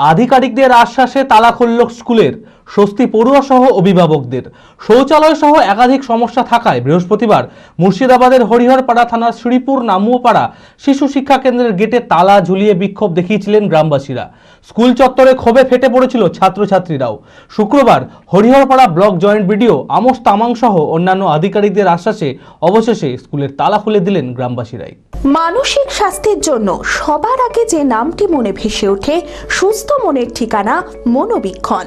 আধিকারিকদের আশ্বাসে তালা খুলল স্কুলের। স্বস্তি পড়ুয়া সহ অভিভাবকদের। শৌচালয় সহ একাধিক সমস্যা থাকায় বৃহস্পতিবার মুর্শিদাবাদের হরিহরপাড়া থানার শ্রীপুর নামুয়াপাড়া শিশু শিক্ষা কেন্দ্রের গেটে তালা ঝুলিয়ে বিক্ষোভ দেখিয়েছিলেন গ্রামবাসীরা। স্কুল চত্বরে ক্ষোভে ফেটে পড়েছিল ছাত্রছাত্রীরাও। শুক্রবার Hariharpara block joint BDO Amos Tamang সহ অন্যান্য আধিকারিকদের আশ্বাসে অবশেষে স্কুলের তালা খুলে দিলেন গ্রামবাসীরাই। মানসিক স্বাস্থ্যের জন্য সবার আগে যে নামটি মনে ভেসে ওঠে, সুস্থ মনের ঠিকানা মনোবীক্ষণ।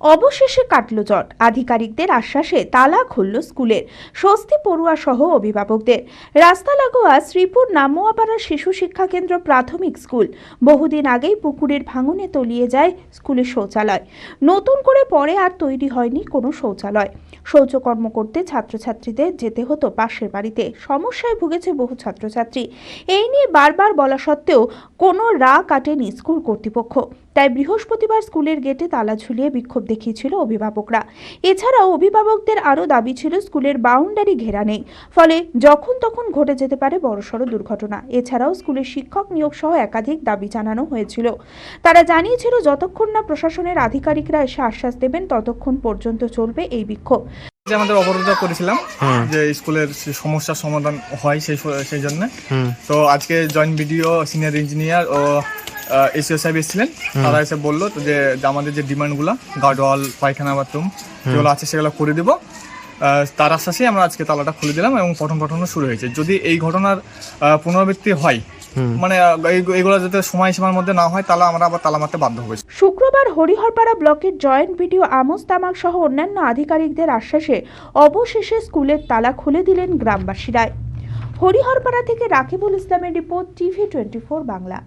অবশেষে কাটল জট আধিকারিকদের আশ্বাসে তালা খুলল স্কুলের। স্বস্তি পড়ুয়া সহ অভিভাবকদের। রাস্তা লাগোয়া শ্রীপুর নামোয়াপাড়া শিশু শিক্ষা কেন্দ্র প্রাথমিক স্কুল। বহুদিন আগেই পুকুরের ভাঙনে তলিয়ে যায় স্কুলের শৌচালয়। নতুন করে পরে আর তৈরি হয়নি কোনো শৌচালয়। শৌচকর্ম করতে ছাত্রছাত্রীদের যেতে হতো পাশের বাড়িতে। সমস্যায় ভুগেছে বহু ছাত্রছাত্রী। এই নিয়ে বারবার বলা সত্ত্বেও কোনো রা কাটেনি স্কুল কর্তৃপক্ষ। তাই বৃহস্পতিবার স্কুলের গেটে তালা ঝুলিয়ে বিক্ষোভ দেখিয়েছিল অভিভাবকরা। এছাড়াও অভিভাবকদের আরও দাবি ছিল স্কুলের বাউন্ডারি ঘেরা নেই। ফলে যখন তখন ঘটে যেতে পারে বড়সড় দুর্ঘটনা। এছাড়াও স্কুলের শিক্ষক নিয়োগ সহ একাধিক দাবি জানানো হয়েছিল। তারা জানিয়েছিল, যতক্ষণ না প্রশাসনের আধিকারিকরা এসে আশ্বাস দেবেন, ততক্ষণ পর্যন্ত চলবে এই বিক্ষোভ। যে আমাদের অবরোধ করেছিলাম যে স্কুলের সমস্যার সমাধান হয় সেই সেই জন্য। তো আজকে জয়েন্ট বিডিও সিনিয়র ইঞ্জিনিয়ার ও এসিও সাহেব এসেছিলেন। তারা এসে বলল যে আমাদের যে ডিমান্ডগুলো গার্ড ওয়াল পায়খানা বাথরুম যেগুলো আছে সেগুলো করে দিব। তার আশ্বাসে আমরা আজকে তালাটা খুলে দিলাম এবং পঠন পাঠনও শুরু হয়েছে। যদি এই ঘটনার আহ, পুনরাবৃত্তি হয় মানে এগুলো যাতে সময় সীমার মধ্যে না হয় তাহলে আমরা আবার তালা মারতে বাধ্য হব। শুক্রবার হরিহরপাড়া ব্লকের জয়েন্ট ভিডিও আমোস তামাক সহ অন্যান্য আধিকারিকদের আশ্বাসে অবশেষে স্কুলের তালা খুলে দিলেন গ্রামবাসীরাই। হরিহরপাড়া থেকে রাকিবুল ইসলামের report TV twenty four Bangla.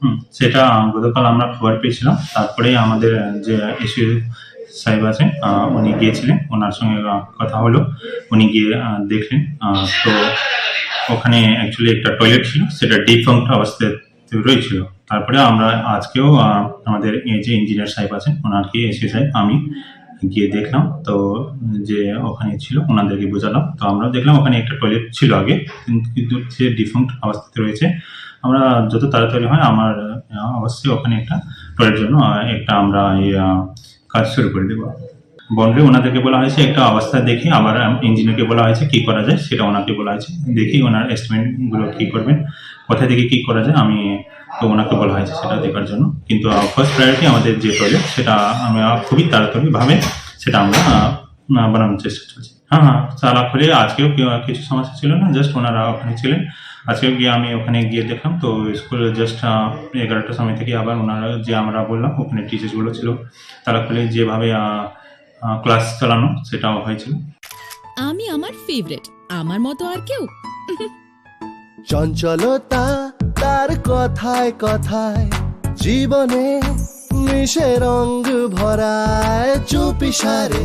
হুম, সেটা গতকাল আমরা খবর পেয়েছিলাম। তারপরে আমাদের যে এসি সাহেব আছেন উনি গিয়েছিলেন, ওনার সঙ্গে কথা হলো, উনি গিয়ে দেখলেন তো ওখানে অ্যাকচুয়ালি একটা টয়লেট ছিল, সেটা ডিফাঙ্ক্ট অবস্থায় রয়েছিল। তারপরে আমরা আজকেও আমাদের যে ইঞ্জিনিয়ার সাহেব আছেন, ওনাকে এসে সাহেব আমি গিয়ে দেখলাম, তো যে ওখানে ছিল, ওনাদেরকে বোঝালাম। তো আমরা দেখলাম ওখানে একটা টয়লেট ছিল আগে, কিন্তু সে ডিফাঙ্ক্ট অবস্থাতে রয়েছে। আমরা যত তাড়াতাড়ি হয়, আমার অবশ্যই ওখানে একটা টয়লেট জন্য একটা আমরা কাজ শুরু করে দেবো। বন্ডে ওনাদেরকে বলা হয়েছে একটা অবস্থা দেখে আবার ইঞ্জিনিয়ারকে বলা হয়েছে কি করা যায়, সেটা ওনাকে বলা হয়েছে। দেখি ওনার এস্টিমেটগুলো কি করবেন, কোথায় থেকে কি করা যায়, আমি তো ওনাকে বলা হয়েছে সেটা দেখার জন্য। কিন্তু ফার্স্ট প্রায়োরিটি আমাদের যে প্রজেক্ট সেটা আমরা খুবই তাড়াতাড়ি ভাবে সেটা আমরা বানানোর চেষ্টা চলছে হ্যাঁ হ্যাঁ তারা করে আজকেও কি- কিছু সমস্যা ছিল না জাস্ট ওনারা ওখানে ছিলেন। আজকে গিয়ে আমি ওখানে গিয়ে দেখলাম তো স্কুলে জাস্ট এগারোটার সময় থেকে আবার ওনারা যে আমরা বললাম ওখানে টিচার্সগুলো ছিল তারা খুলে যেভাবে ক্লাস চালানো সেটাও হয়েছিল। আমি আমার ফেভারিট আমার মতো আর কেউ? চঞ্চলতা তার কথায় কথায় জীবনে মিশে রঙ ভরায় চুপি সারে।